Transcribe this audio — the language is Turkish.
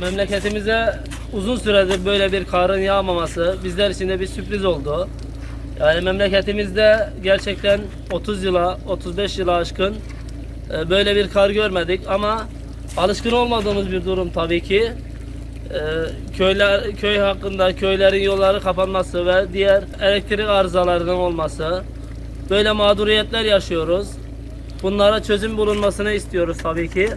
memleketimize uzun süredir böyle bir karın yağmaması bizler için de bir sürpriz oldu. Yani memleketimizde gerçekten 30 yıla, 35 yıla aşkın e, böyle bir kar görmedik ama alışkın olmadığımız bir durum tabii ki. E, köyler köy hakkında köylerin yolları kapanması ve diğer elektrik arızalarının olması böyle mağduriyetler yaşıyoruz. Bunlara çözüm bulunmasını istiyoruz tabii ki.